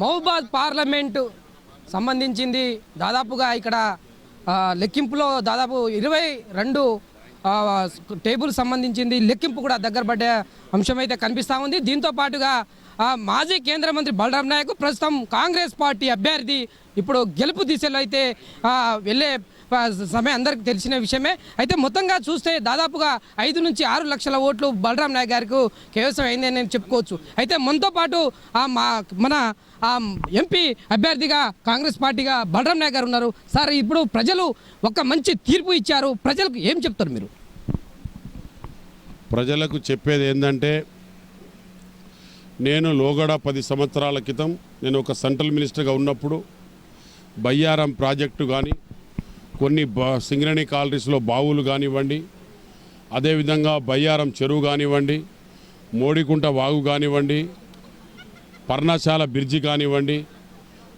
మహబాద్ పార్లమెంటు సంబంధించింది దాదాపుగా ఇక్కడ లెక్కింపులో దాదాపు ఇరవై రెండు టేబుల్ సంబంధించింది లెక్కింపు కూడా దగ్గర పడ్డే అంశం అయితే కనిపిస్తూ ఉంది. దీంతో పాటుగా మాజీ కేంద్ర మంత్రి బలరాం నాయక్ ప్రస్తుతం కాంగ్రెస్ పార్టీ అభ్యర్థి ఇప్పుడు గెలుపు దిశలో అయితే వెళ్ళే సమయం అందరికీ తెలిసిన విషయమే. అయితే మొత్తంగా చూస్తే దాదాపుగా ఐదు నుంచి ఆరు లక్షల ఓట్లు బలరాం నాయక్ గారికి కేవసం అయిందని నేను చెప్పుకోవచ్చు. అయితే మనతో పాటు ఆ మా మన ఆ ఎంపీ అభ్యర్థిగా కాంగ్రెస్ పార్టీగా బలరాం నాయక్ గారు ఉన్నారు. సార్ ఇప్పుడు ప్రజలు ఒక మంచి తీర్పు ఇచ్చారు. ప్రజలకు ఏం చెప్తారు మీరు? ప్రజలకు చెప్పేది ఏంటంటే నేను లోగడ పది సంవత్సరాల క్రితం నేను ఒక సెంట్రల్ మినిస్టర్గా ఉన్నప్పుడు బయ్యారం ప్రాజెక్టు కానీ కొన్ని సింగరేణి కాలరీస్లో బావులు కానివ్వండి అదేవిధంగా బయ్యారం చెరువు కానివ్వండి మోడికుంట వాగు కానివ్వండి పర్ణశాల బ్రిడ్జి కానివ్వండి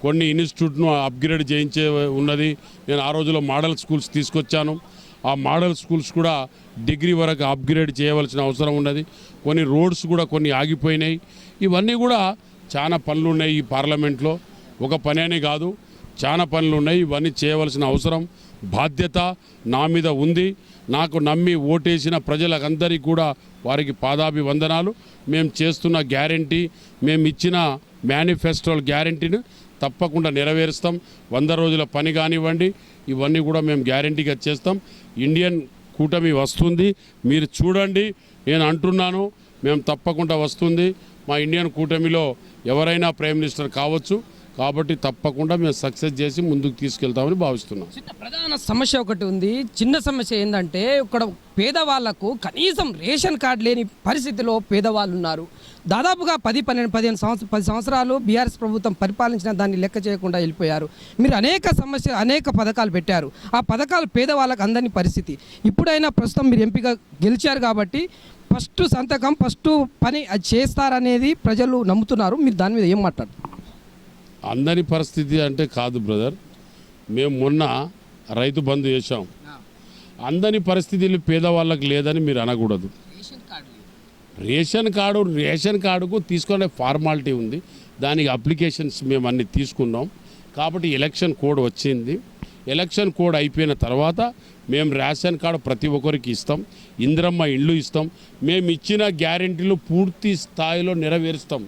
కొన్ని ఇన్స్టిట్యూట్ను అప్గ్రేడ్ చేయించే ఉన్నది. నేను ఆ రోజులో మోడల్ స్కూల్స్ తీసుకొచ్చాను. ఆ మోడల్ స్కూల్స్ కూడా డిగ్రీ వరకు అప్గ్రేడ్ చేయవలసిన అవసరం ఉన్నది. కొన్ని రోడ్స్ కూడా కొన్ని ఆగిపోయినాయి. ఇవన్నీ కూడా చాలా పనులు ఉన్నాయి ఈ పార్లమెంట్లో. ఒక పని కాదు చాలా పనులు ఉన్నాయి. ఇవన్నీ చేయవలసిన అవసరం. బాధ్యత నా మీద ఉంది. నాకు నమ్మి ఓటేసిన ప్రజలకందరికీ కూడా వారికి పాదాభివందనాలు. మేము చేస్తున్న గ్యారంటీ మేము ఇచ్చిన మేనిఫెస్టోల గ్యారంటీని తప్పకుండా నెరవేరుస్తాం. వంద రోజుల పని కానివ్వండి ఇవన్నీ కూడా మేము గ్యారంటీగా చేస్తాం. ఇండియన్ కూటమి వస్తుంది. మీరు చూడండి నేను అంటున్నాను మేము తప్పకుండా వస్తుంది. మా ఇండియన్ కూటమిలో ఎవరైనా ప్రైమ్ మినిస్టర్ కావచ్చు కాబట్టి తప్పకుండా మేము సక్సెస్ చేసి ముందుకు తీసుకెళ్తామని భావిస్తున్నాం. చిన్న ప్రధాన సమస్య ఒకటి ఉంది. చిన్న సమస్య ఏంటంటే ఇక్కడ పేదవాళ్ళకు కనీసం రేషన్ కార్డు లేని పరిస్థితిలో పేదవాళ్ళు ఉన్నారు దాదాపుగా పది పన్నెండు పదిహేను సంవత్సరం పది సంవత్సరాలు బీఆర్ఎస్ ప్రభుత్వం పరిపాలించిన దాన్ని లెక్క చేయకుండా వెళ్ళిపోయారు. మీరు అనేక సమస్య అనేక పథకాలు పెట్టారు. ఆ పథకాలు పేదవాళ్ళకు అందని పరిస్థితి. ఇప్పుడైనా ప్రస్తుతం మీరు ఎంపిక గెలిచారు కాబట్టి ఫస్ట్ సంతకం ఫస్ట్ పని అది చేస్తారనేది ప్రజలు నమ్ముతున్నారు. మీరు దాని మీద ఏం మాట్లాడతారు అందరి పరిస్థితి అంటే కాదు బ్రదర్. మేము మొన్న రైతు బంధు చేశాం అందరి పరిస్థితులు పేదవాళ్ళకి లేదని మీరు అనకూడదు. రేషన్ కార్డు రేషన్ కార్డుకు తీసుకునే ఫార్మాలిటీ ఉంది. దానికి అప్లికేషన్స్ మేము అన్ని తీసుకున్నాం. కాబట్టి ఎలక్షన్ కోడ్ వచ్చింది. ఎలక్షన్ కోడ్ అయిపోయిన తర్వాత మేము రేషన్ కార్డు ప్రతి ఒక్కరికి ఇస్తాం. ఇంద్రమ్మ ఇళ్ళు ఇస్తాం. మేము ఇచ్చిన గ్యారెంటీలు పూర్తి స్థాయిలో నెరవేరుస్తాం.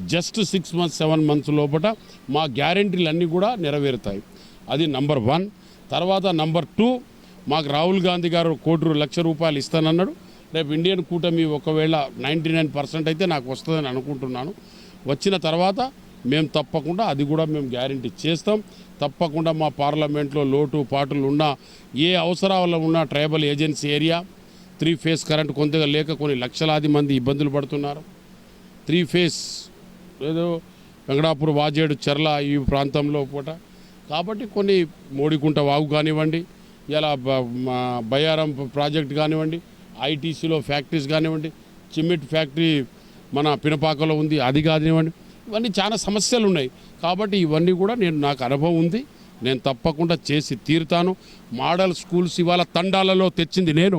Just six months seven months లోపల మా గ్యారెంటీలు అన్నీ కూడా నెరవేరుతాయి. అది నంబర్ వన్. తర్వాత నంబర్ టూ మాకు రాహుల్ గాంధీ గారు కోటి లక్ష రూపాయలు ఇస్తానన్నాడు. రేపు ఇండియన్ కూటమి ఒకవేళ నైంటీ నైన్ పర్సెంట్ అయితే నాకు వస్తుందని అనుకుంటున్నాను. వచ్చిన తర్వాత మేము తప్పకుండా అది కూడా మేము గ్యారంటీ చేస్తాం. తప్పకుండా మా పార్లమెంట్లో లోటు పాటులు ఉన్న ఏ అవసరాలు ఉన్న tribal agency area three phase current కొంతగా లేక కొన్ని లక్షలాది మంది ఇబ్బందులు పడుతున్నారు. త్రీ ఫేస్ ఏదో వెంకటాపూర్ వాజేడు చెర్ల ఈ ప్రాంతంలో పూట. కాబట్టి కొన్ని మోడికుంట వాగు కానివ్వండి ఇలా బ- బయ్యారం ప్రాజెక్ట్ కానివ్వండి ఐటీసీలో ఫ్యాక్టరీస్ కానివ్వండి చిమ్మిట్ ఫ్యాక్టరీ మన పినపాకలో ఉంది అది కానివ్వండి ఇవన్నీ చాలా సమస్యలు ఉన్నాయి కాబట్టి ఇవన్నీ కూడా నేను నాకు అనుభవం ఉంది. నేను తప్పకుండా చేసి తీరుతాను. మోడల్ స్కూల్స్ ఇవాళ తండాలలో తెచ్చింది నేను.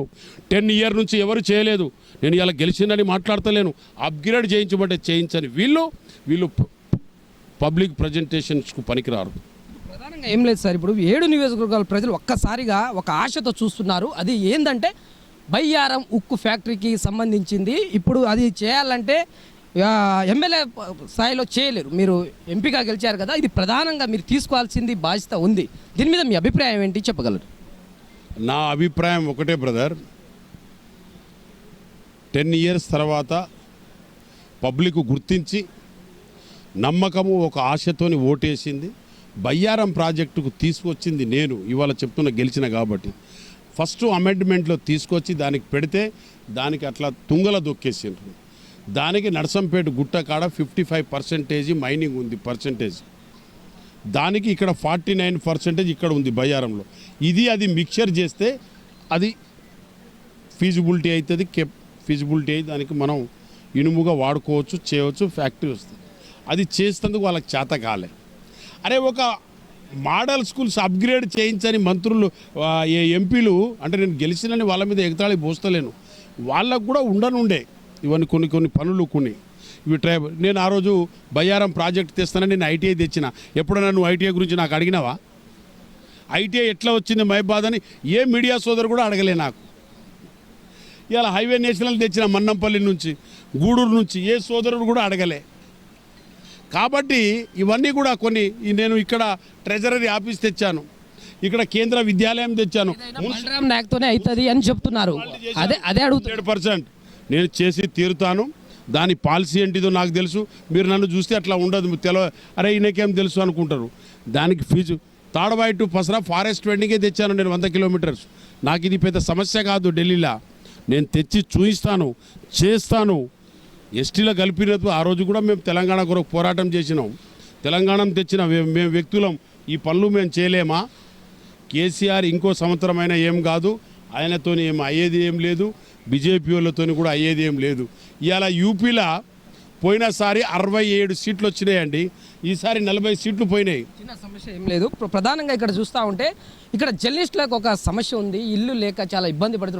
టెన్ ఇయర్ నుంచి ఎవరు చేయలేదు. నేను ఇలా గెలిచిందని మాట్లాడతలేను. అప్గ్రేడ్ చేయించమంటే చేయించని వీళ్ళు వీళ్ళు పబ్లిక్ ప్రజెంటేషన్స్కు పనికిరారు. ప్రధానంగా ఏం లేదు సార్ ఇప్పుడు ఏడు నియోజకవర్గాల ప్రజలు ఒక్కసారిగా ఒక ఆశతో చూస్తున్నారు. అది ఏంటంటే బయ్యారం ఉక్కు ఫ్యాక్టరీకి సంబంధించింది. ఇప్పుడు అది చేయాలంటే ఎమ్మెల్యే స్థాయిలో చేయలేరు. మీరు ఎంపీగా గెలిచారు కదా ఇది ప్రధానంగా మీరు తీసుకోవాల్సింది బాధ్యత ఉంది. దీని మీద మీ అభిప్రాయం ఏంటి? చెప్పగలరు. నా అభిప్రాయం ఒకటే బ్రదర్. టెన్ ఇయర్స్ తర్వాత పబ్లిక్ గుర్తించి నమ్మకము ఒక ఆశతోని ఓటేసింది. బయ్యారం ప్రాజెక్టుకు తీసుకొచ్చింది నేను. ఇవాళ చెప్తున్న గెలిచిన కాబట్టి. ఫస్ట్ అమెండ్మెంట్లో తీసుకొచ్చి దానికి పెడితే దానికి అట్లా తుంగల దొక్కేసిండ్రు. దానికి నర్సంపేట గుట్ట కాడ ఫిఫ్టీ ఫైవ్ పర్సెంటేజ్ మైనింగ్ ఉంది పర్సెంటేజ్. దానికి ఇక్కడ ఫార్టీ నైన్ పర్సెంటేజ్ ఇక్కడ ఉంది బయ్యారంలో. ఇది అది మిక్చర్ చేస్తే అది ఫీజిబిలిటీ అవుతుంది కెప్ ఫీజిబిలిటీ అయి దానికి మనం ఇనుముగా వాడుకోవచ్చు చేయవచ్చు ఫ్యాక్టరీ వస్తుంది. అది చేసేందుకు వాళ్ళకి చేత కాలే. అరే ఒక మోడల్ స్కూల్స్ అప్గ్రేడ్ చేయించని మంత్రులు ఏ ఎంపీలు అంటే నేను గెలిచినని వాళ్ళ మీద ఎగతాళి పోస్తలేను. వాళ్ళకు కూడా ఉండనుండే. ఇవన్నీ కొన్ని కొన్ని పనులు కొన్ని. ఇవి ట్రైబల్ నేను ఆ రోజు బయ్యారం ప్రాజెక్ట్ తెస్తానని నేను ఐటీఐ తెచ్చిన. ఎప్పుడైనా నువ్వు ఐటీఐ గురించి నాకు అడిగినావా? ఐటీఐ ఎట్లా వచ్చింది మహిబాద్ అని ఏ మీడియా సోదరు కూడా అడగలే నాకు. ఇలా హైవే నేషనల్ తెచ్చిన మన్నంపల్లి నుంచి గూడూరు నుంచి ఏ సోదరుడు కూడా అడగలే. కాబట్టి ఇవన్నీ కూడా కొన్ని నేను ఇక్కడ ట్రెజరీ ఆఫీస్ తెచ్చాను. ఇక్కడ కేంద్ర విద్యాలయం తెచ్చాను. అవుతుంది అని చెప్తున్నారు. అదే అదే హండ్రెడ్ పర్సెంట్. నేను చేసి తీరుతాను. దాని పాలసీ ఏంటిదో నాకు తెలుసు. మీరు నన్ను చూస్తే అట్లా ఉండదు. తెల అరే ఈయనకేం తెలుసు అనుకుంటారు. దానికి fees Tadabai to Pasara forest వెండింగే తెచ్చాను నేను వంద కిలోమీటర్స్. నాకు ఇది పెద్ద సమస్య కాదు ఢిల్లీలో. నేను తెచ్చి చూపిస్తాను చేస్తాను. ఎస్టీలో కలిపినప్పుడు ఆ రోజు కూడా మేము తెలంగాణ కొరకు పోరాటం చేసినాం. తెలంగాణ తెచ్చిన మేము వ్యక్తులం. ఈ పనులు మేము చేయలేమా? కేసీఆర్ ఇంకో సంవత్సరమైనా ఏం కాదు. ఆయనతో ఏం అయ్యేది ఏం లేదు బీజేపీ వాళ్ళతో కూడా అయ్యేది ఏం లేదు. ఇవాళ యూపీలో పోయినసారి అరవై ఏడు సీట్లు వచ్చినాయండి. ఈసారి నలభై సీట్లు పోయినాయి. చిన్న సమస్య ఏం లేదు. ప్రధానంగా ఇక్కడ చూస్తూ ఉంటే ఇక్కడ జర్నలిస్టులకు ఒక సమస్య ఉంది. ఇల్లు లేక చాలా ఇబ్బంది పడుతుంది